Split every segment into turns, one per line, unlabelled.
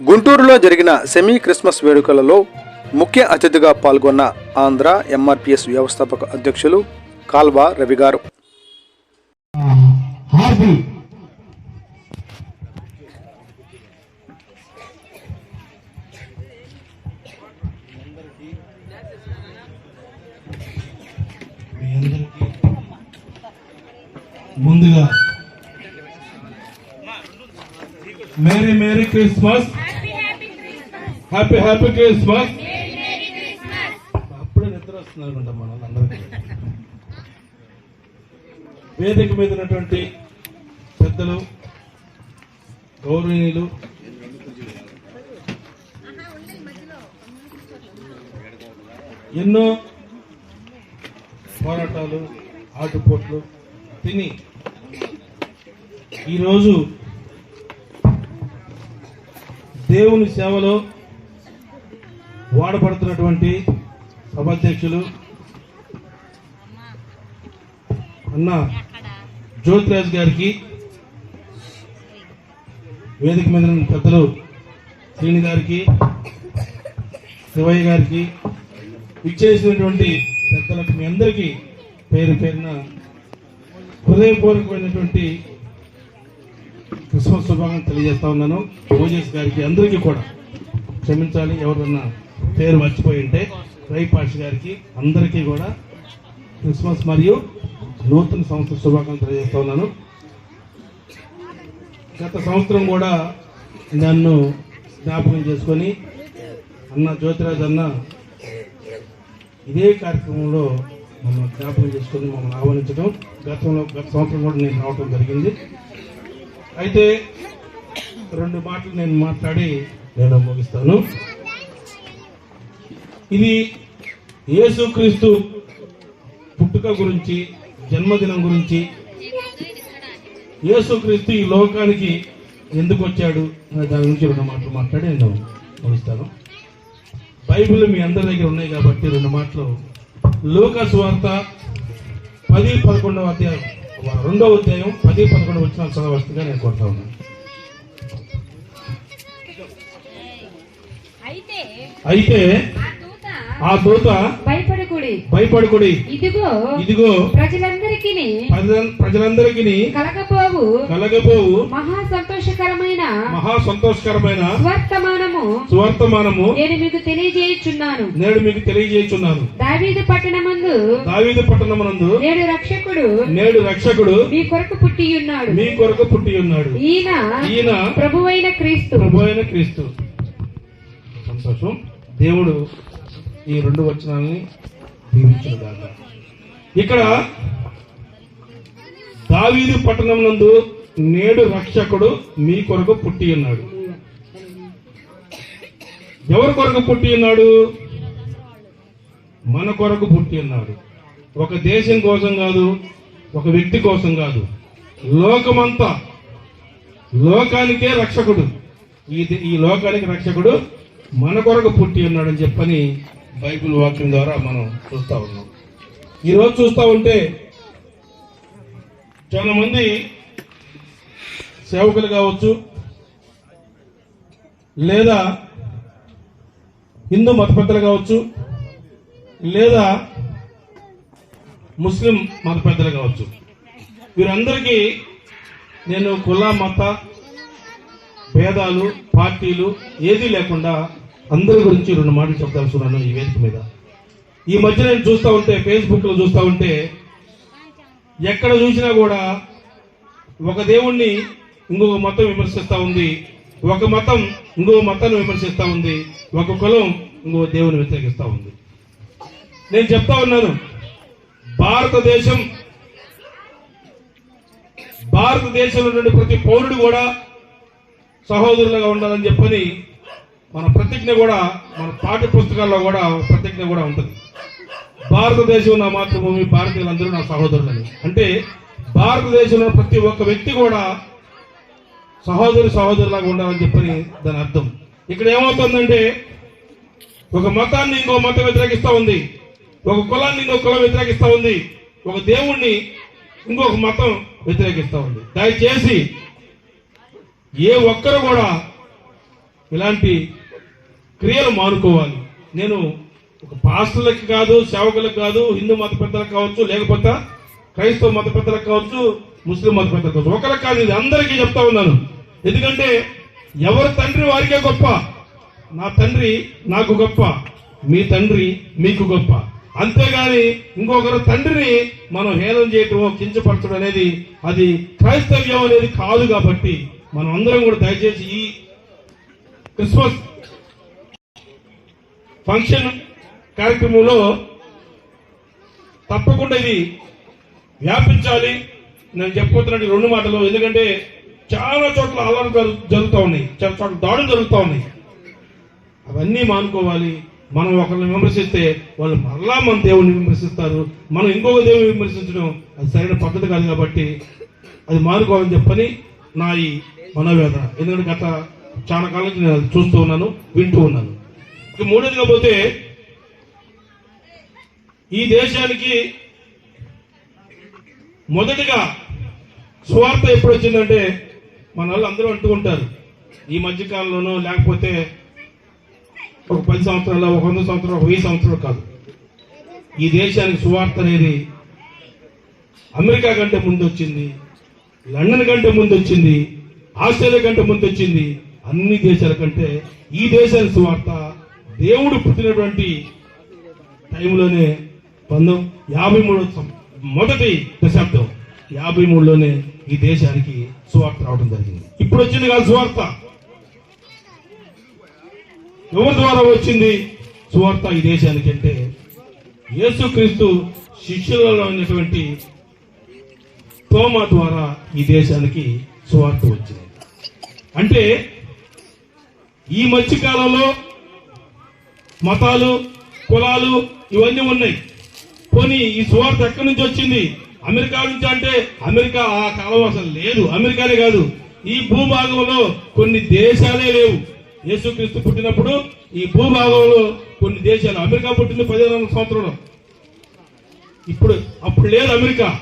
గుంటూరులో జరిగిన semi Christmas వేడుకలలో ముఖ్య అతిథిగా పాల్గొన్న ఆంధ్ర ఎంఆర్పిఎస్ వ్యవస్థాపక అధ్యక్షులు కాల్వా రవి గారు.
ముందుగా merry merry Christmas. Happy happy Christmas అప్పుడే నిద్ర వస్తున్నారు అనుకుంటా వేదిక మీద ఉన్నటువంటి పెద్దలు గౌరవనీయులు ఎన్నో పోరాటాలు ఆటుపోట్లు తిని ఈరోజు దేవుని సేవలో వాడబడుతున్నటువంటి సభాధ్యక్షులు అన్న జ్యోతిరాజ్ గారికి వేదిక మీద పెద్దలు శ్రీని గారికి శివయ్య గారికి ఇచ్చేసినటువంటి పెద్దలకు మీ అందరికీ పేరు పేరున హృదయపూర్వకమైనటువంటి క్రిస్మస్ శుభాకాంక్షలు తెలియజేస్తా ఉన్నాను. భోజేష్ గారికి అందరికీ కూడా క్షమించాలి. ఎవరన్నా పేరు మర్చిపోయి ఉంటే రైపాష్ గారికి అందరికీ కూడా క్రిస్మస్ మరియు నూతన సంవత్సర శుభాకాంక్షలు తెలియజేస్తా ఉన్నాను. గత సంవత్సరం కూడా నన్ను జ్ఞాపకం చేసుకొని అన్న జ్యోతిరాజ్ అన్న ఇదే కార్యక్రమంలో మమ్మల్ని జ్ఞాపకం చేసుకొని మమ్మల్ని ఆహ్వానించడం గతంలో గత సంవత్సరం కూడా నేను రావడం జరిగింది. అయితే రెండు మాటలు నేను మాట్లాడి నేను ముగిస్తాను. ఇది యేసుక్రీస్తు పుట్టుక గురించి జన్మదినం గురించి. యేసుక్రీస్తు ఈ లోకానికి ఎందుకు వచ్చాడు అనే దాని గురించి రెండు మాటలు మాట్లాడి నేను ముగిస్తాను. బైబిల్ మీ అందరి దగ్గర ఉన్నాయి కాబట్టి రెండు మాటలు. లూకాస్ వార్త పది పదకొండవ అధ్యాయం. రెండవ అధ్యాయం పది పదకొండవ వచ్చిన చదవస్తుగా నేను కొడతా ఉన్నాను.
అయితే
అయితే
ఆ దూత భయపడకుడి.
భయపడుకుడి.
ఇదిగో
ఇదిగో
ప్రజలందరికీ
ప్రజల- ప్రజలందరికీ
కలగపోవు.
కలగబోవు
మహా సంతోషకరమైన
మహా సంతోషకరమైన
స్వర్తమానము
సువర్తమానము
నేను మీకు తెలియజేయుచున్నాను.
నేడు మీకు తెలియజేయుచున్నాను.
దావీదు పట్టణమందు
దావీదు పట్టణమునందు
నేడు రక్షకుడు
నేడు రక్షకుడు
మీ కొరకు పుట్టి ఉన్నాడు
మీ కొరకు పుట్టి ఉన్నాడు
ఈయన
ఈయన
ప్రభువైన క్రీస్తు.
ప్రభు అయిన క్రీస్తు. సంతోషం. దేవుడు ఈ రెండు వచనాలని దీవించిన దాకా ఇక్కడ దావీదు పట్టణం నందు నేడు రక్షకుడు మీ కొరకు పుట్టి ఉన్నాడు. ఎవరి కొరకు పుట్టి ఉన్నాడు? మన కొరకు పుట్టి ఉన్నాడు. ఒక దేశం కోసం కాదు ఒక వ్యక్తి కోసం కాదు. లోకమంతా లోకానికే రక్షకుడు. ఈ ఈ లోకానికి రక్షకుడు మన కొరకు పుట్టి ఉన్నాడని చెప్పని బైబిల్ వాక్యం ద్వారా మనం చూస్తూ ఉన్నాం. ఈరోజు చూస్తా ఉంటే చాలా మంది సేవకులు కావచ్చు లేదా హిందూ మతపెద్దలు కావచ్చు లేదా ముస్లిం మత పెద్దలు కావచ్చు. వీరందరికీ నేను కుల మత భేదాలు పార్టీలు ఏదీ లేకుండా అందరి గురించి రెండు మాటలు చెప్పదలుచున్నాను ఈ వేదిక మీద. ఈ మధ్య నేను చూస్తా ఉంటే ఫేస్బుక్లో ఉంటే ఎక్కడ చూసినా కూడా ఒక దేవుణ్ణి ఇంకొక మతం విమర్శిస్తూ ఉంది ఒక మతం ఇంకో మతాన్ని విమర్శిస్తూ ఉంది ఒక కులం ఇంకో దేవుని వ్యతిరేకిస్తూ ఉంది. నేను చెప్తా ఉన్నాను భారతదేశం భారతదేశంలో నుండి ప్రతి పౌరుడు కూడా సహోదరులుగా ఉండాలని చెప్పని మన ప్రతిజ్ఞ కూడా మన పాఠ్య పుస్తకాల్లో కూడా ప్రతిజ్ఞ కూడా ఉంటుంది. భారతదేశం నా మాతృభూమి భారతీయులందరూ నా సహోదరులని. అంటే భారతదేశంలో ప్రతి ఒక్క వ్యక్తి కూడా సహోదరి సహోదరులాగా ఉండాలని చెప్పని దాని అర్థం. ఇక్కడ ఏమవుతుందంటే ఒక మతాన్ని ఇంకో మతం వ్యతిరేకిస్తూ ఉంది. ఒక కులాన్ని ఇంకో కులం వ్యతిరేకిస్తూ ఉంది. ఒక దేవుణ్ణి ఇంకొక మతం వ్యతిరేకిస్తూ ఉంది. దయచేసి ఏ ఒక్కరు కూడా ఇలాంటి క్రియలు మానుకోవాలి. నేను ఒక పాస్టర్లకి కాదు సేవకులకు కాదు హిందూ మత పెద్దలకు కావచ్చు లేకపోతే క్రైస్తవ మత పెద్దలకు కావచ్చు ముస్లిం మత పెద్దలకు కావచ్చు. ఒకరికి కాదు ఇది అందరికీ చెప్తా ఉన్నాను. ఎందుకంటే ఎవరి తండ్రి వారికే గొప్ప. నా తండ్రి నాకు గొప్ప. మీ తండ్రి మీకు గొప్ప. అంతేగాని ఇంకొకరు తండ్రిని మనం హేళన చేయటం కించపరచడం అనేది అది క్రైస్తవ్యం అనేది కాదు కాబట్టి మనం అందరం కూడా దయచేసి ఈ క్రిస్మస్ ఫంక్షన్ కార్యక్రమంలో తప్పకుండా ఇది వ్యాపించాలి. నేను చెప్పబోతున్నట్టు రెండు మాటలు ఎందుకంటే చాలా చోట్ల అలవాటు జరుగుతూ ఉన్నాయి. చాలా చోట్ల దాడులు జరుగుతూ ఉన్నాయి. అవన్నీ మానుకోవాలి. మనం ఒకరిని విమర్శిస్తే వాళ్ళు మరలా మన దేవుని విమర్శిస్తారు. మనం ఇంకొక దేవుని విమర్శించడం అది సరైన పద్ధతి కాదు కాబట్టి అది మానుకోవాలని చెప్పని నా ఈ మనోవేదన. ఎందుకంటే గత చాలా కాలం నేను చూస్తూ ఉన్నాను వింటూ ఉన్నాను. ఇక మూడోదిగా పోతే ఈ దేశానికి మొదటిగా స్వార్థ ఎప్పుడు వచ్చిందంటే మన వాళ్ళు అందరూ అంటుకుంటారు. ఈ మధ్యకాలంలోనూ లేకపోతే ఒక పది సంవత్సరాలు ఒక వంద సంవత్సరాలు ఒక వెయ్యి సంవత్సరాలు కాదు. ఈ దేశానికి సువార్త అనేది అమెరికా కంటే ముందు వచ్చింది లండన్ కంటే ముందు వచ్చింది ఆస్ట్రేలియా కంటే ముందు వచ్చింది అన్ని దేశాల కంటే ఈ దేశానికి సువార్త దేవుడు పుట్టినటువంటి టైంలోనే పంతొమ్మిది యాభై మూడు మొదటి దశాబ్దం యాభై మూడులోనే ఈ దేశానికి సువార్త రావడం జరిగింది. ఇప్పుడు వచ్చింది కాదు సువార్త. ఎవరి ద్వారా వచ్చింది సువార్త ఈ దేశానికి అంటే యేసుక్రీస్తు శిష్యులలో ఉన్నటువంటి తోమా ద్వారా ఈ దేశానికి సువార్త వచ్చింది. అంటే ఈ మధ్యకాలంలో మతాలు కులాలు ఇవన్నీ ఉన్నాయి. పోనీ ఈ సువార్త ఎక్కడి నుంచి వచ్చింది? అమెరికా నుంచి అంటే అమెరికా ఆ కాలం అసలు లేదు. అమెరికానే కాదు. ఈ భూభాగంలో కొన్ని దేశాలే లేవు. యేసుక్రీస్తు పుట్టినప్పుడు ఈ భూభాగంలో కొన్ని దేశాలు. అమెరికా పుట్టింది పదిహేను వందల సంవత్సరంలో. ఇప్పుడు అప్పుడు లేదు అమెరికా.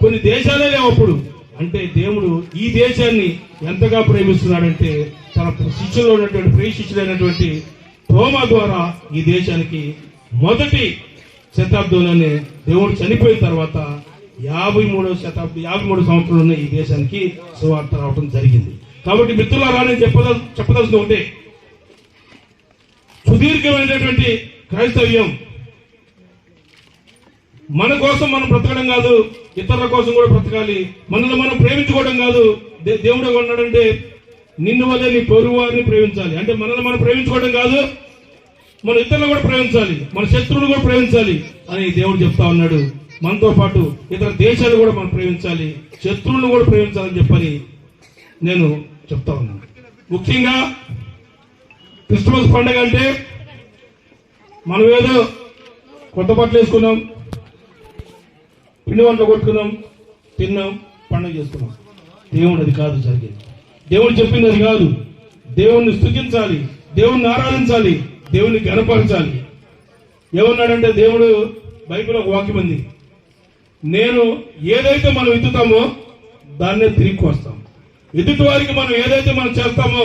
కొన్ని దేశాలే లేవు అప్పుడు. అంటే దేవుడు ఈ దేశాన్ని ఎంతగా ప్రేమిస్తున్నాడంటే తన శిష్యులో ఉన్నటువంటి ప్రియ శిష్యులైనటువంటి తోమా ద్వారా ఈ దేశానికి మొదటి శతాబ్దంలోనే దేవుడు చనిపోయిన తర్వాత యాభై మూడవ శతాబ్దం యాభై మూడు సంవత్సరంలోనే ఈ దేశానికి సువార్త రావడం జరిగింది. కాబట్టి మిత్రులారా నేను చెప్పదల చెప్పదలసిన ఒకటే. సుదీర్ఘమైనటువంటి క్రైస్తవ్యం మన కోసం మనం బ్రతకడం కాదు ఇతరుల కోసం కూడా బ్రతకాలి మనల్ని మనం ప్రేమించుకోవడం కాదు దేవుడు ఉన్నాడంటే నిన్ను వల్లే నీ పొరువారిని ప్రేమించాలి. అంటే మనల్ని మనం ప్రేమించుకోవడం కాదు మన ఇతరులను కూడా ప్రేమించాలి మన శత్రువులు కూడా ప్రేమించాలి అని దేవుడు చెప్తా ఉన్నాడు. మనతో పాటు ఇతర దేశాలు కూడా మనం ప్రేమించాలి శత్రువులను కూడా ప్రేమించాలని చెప్పని నేను చెప్తా ఉన్నాను ముఖ్యంగా క్రిస్మస్ పండుగ అంటే మనం ఏదో కొత్త బట్టలు వేసుకున్నాం పిండి వంటలు కొట్టుకున్నాం తిన్నాం పండుగ చేసుకున్నాం. దేవుడు అది కాదు జరిగేది. దేవుడు చెప్పింది అది కాదు. దేవుణ్ణి స్థుతించాలి దేవుణ్ణి ఆరాధించాలి దేవుణ్ణి గనపరచాలి ఏమన్నాడంటే దేవుడు బైబిల్ ఒక వాక్యం ఉంది. నేను ఏదైతే మనం ఎత్తుతామో దాన్నే తిరిగి వస్తాం ఎదుటి వారికి మనం ఏదైతే మనం చేస్తామో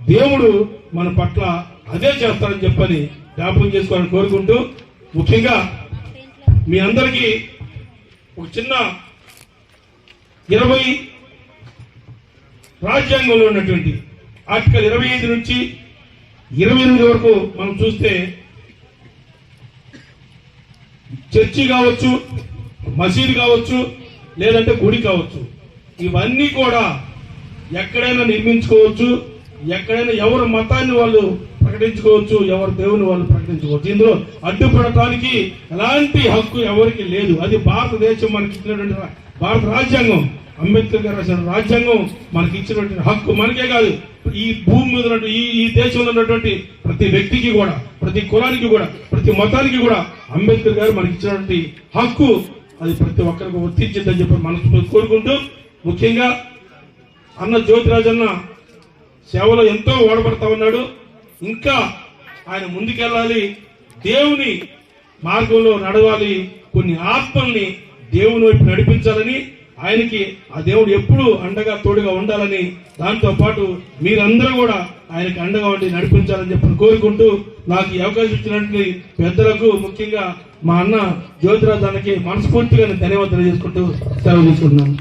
దేవుడు మన పట్ల అదే చేస్తాడని చెప్పని జ్ఞాపకం చేసుకోవాలని కోరుకుంటూ ముఖ్యంగా మీ అందరికీ ఒక చిన్న ఇరవై రాజ్యాంగంలో ఉన్నటువంటి ఆర్టికల్ ఇరవై ఐదు నుంచి ఇరవై ఎనిమిది వరకు మనం చూస్తే చర్చి కావచ్చు మసీదు కావచ్చు లేదంటే గుడి కావచ్చు. ఇవన్నీ కూడా ఎక్కడైనా నిర్మించుకోవచ్చు ఎక్కడైనా ఎవరు మతాన్ని వాళ్ళు ప్రకటించుకోవచ్చు ఎవరి దేవుని వాళ్ళు ప్రకటించుకోవచ్చు. ఇందులో అడ్డుపడటానికి ఎలాంటి హక్కు ఎవరికి లేదు. అది భారతదేశం మనకి ఇచ్చినటువంటి భారత రాజ్యాంగం. అంబేద్కర్ గారు రాసిన రాజ్యాంగం మనకి ఇచ్చినటువంటి హక్కు మనకే కాదు. ఈ భూమి మీద ఉన్నటువంటి ఈ ఈ దేశంలో ఉన్నటువంటి ప్రతి వ్యక్తికి కూడా ప్రతి కులానికి కూడా ప్రతి మతానికి కూడా అంబేద్కర్ గారు మనకి ఇచ్చినటువంటి హక్కు అది ప్రతి ఒక్కరికి వర్తించిందని చెప్పి మనసు కోరుకుంటూ ముఖ్యంగా అన్న జ్యోతిరాజన్న సేవలో ఎంతో ఓడబడతా ఉన్నాడు. ఇంకా ఆయన ముందుకెళ్ళాలి. దేవుని మార్గంలో నడవాలి. కొన్ని ఆత్మల్ని దేవుని వైపు నడిపించాలని ఆయనకి ఆ దేవుడు ఎప్పుడు అండగా తోడుగా ఉండాలని దాంతో పాటు మీరందరూ కూడా ఆయనకి అండగా ఉండి నడిపించాలని చెప్పి కోరుకుంటూ నాకు ఈ అవకాశం ఇచ్చినటువంటి పెద్దలకు ముఖ్యంగా మా అన్న జ్యోతిరాజానికి మనస్ఫూర్తిగా ధన్యవాదాలు చేసుకుంటూ సెలవు తీసుకుంటున్నాను.